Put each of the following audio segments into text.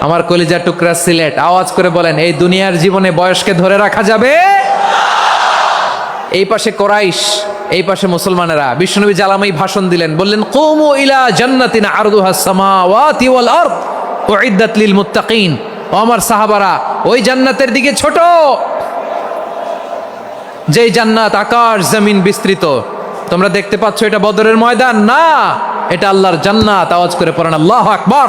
আমার কলিজা টুকরা সিলেট। আওয়াজ করে বলেন, এই দুনিয়ার জীবনে বয়সকে ধরে রাখা যাবে? এই পাশে কোরাইশ, এই পাশে মুসলমানেরা। বিষ্ণুনবী জালামাই ভাষণ দিলেন, বললেন, কৌমু ইলা জান্নাতিন আরদুহা সামাওয়াতি ওয়াল আরদ, উইদ্দাত লিল মুত্তাকিন। ও আমার সাহাবারা, ওই জান্নাতের দিকে ছোট। যেই জান্নাত আকাশ, জমিন বিস্তৃত। তোমরা দেখতে পাচ্ছ এটা বদরের ময়দান। না, এটা আল্লাহর জান্নাত। আওয়াজ করে পড়েন, আল্লাহ আকবার।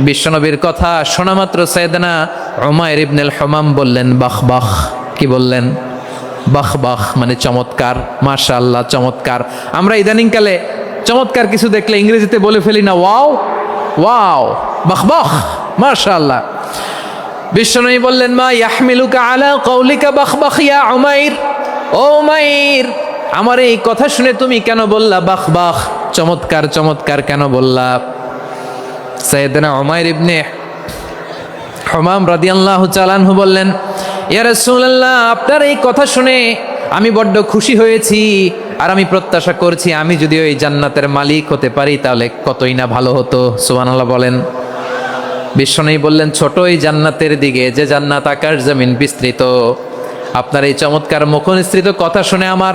বিশ্বনবীর কথা শোনা মাত্র সৈয়দনা উমাইর ইবনুল হমাম বললেন, বাহ বাহ। কি বললেন? বাহ বাহ মানে চমৎকার। মাশাআল্লাহ, চমৎকার। আমরা ইদানিংকালে চমৎকার কিছু দেখলে ইংরেজিতে বলে ফেলি না, ওয়াও ওয়াও, বাহ বাহ। মাশাআল্লাহ। বিশ্বনবী বললেন, মা ইয়াহমিলুকা আলা কৌলিকা বাহ বাহ, ইয়া উমাইর। ও উমাইর, আমার এই কথা শুনে তুমি কেন বললা বাহ বাহ? চমৎকার চমৎকার কেন বললা? সৈয়দনা উমাইর ইবনে হমাম রাদিয়াল্লাহু চালানহু বললেন, ইয়া রাসূলুল্লাহ, আপনার এই কথা শুনে আমি বড্ড খুশি হয়েছি আর আমি প্রত্যাশা করছি আমি যদি ওই জান্নাতের মালিক হতে পারি তাহলে কতই না ভালো হতো। সুবহানাল্লাহ বলেন। বিশ্বনবী বললেন, ছোট এই জান্নাতের দিকে, যে জান্নাত আকাশ জমিন বিস্তৃত, আপনার এই চমৎকার মুখনিসৃত কথা শুনে আমার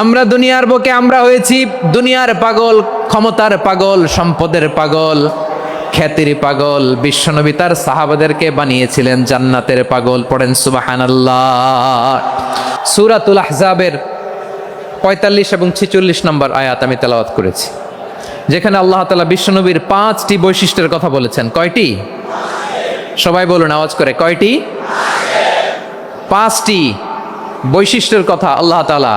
আমরা দুনিয়ার বুকে আমরা হয়েছি দুনিয়ার পাগল, ক্ষমতার পাগল, সম্পদের পাগল, খ্যাতির পাগল। বিশ্বনবী তার সাহাবাদেরকে বানিয়েছিলেন জান্নাতের পাগল। পড়েন সুবাহান আল্লাহ সুরাতুল আহজাবের পঁয়তাল্লিশ এবং ছিচল্লিশ নম্বর আয়াত আমি তেলাওয়াত করেছি। যেখানে আল্লাহ তালা বিশ্বনবীর পাঁচটি বৈশিষ্ট্যের কথা বলেছেন। কয়টি? সবাই বলুন, আওয়াজ করে, কয়টি? পাঁচটি বৈশিষ্ট্যের কথা আল্লাহ তালা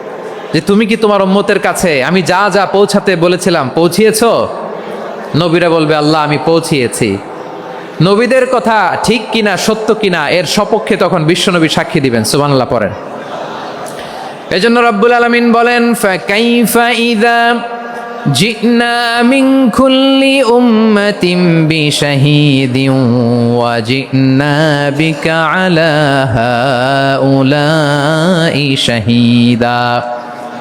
যে তুমি কি তোমার উম্মতের কাছে, আমি যা যা পৌঁছাতে বলেছিলাম, পৌঁছিয়েছ? নবীরা বলবে, আল্লাহ, আমি পৌঁছিয়েছি। নবীদের কথা ঠিক কিনা, সত্য কিনা, এর সপক্ষে তখন বিশ্বনবী সাক্ষী দিবেন, সুবহানাল্লাহ পড়েন। জন্য রব্বুল আলমিন বলেন জিনা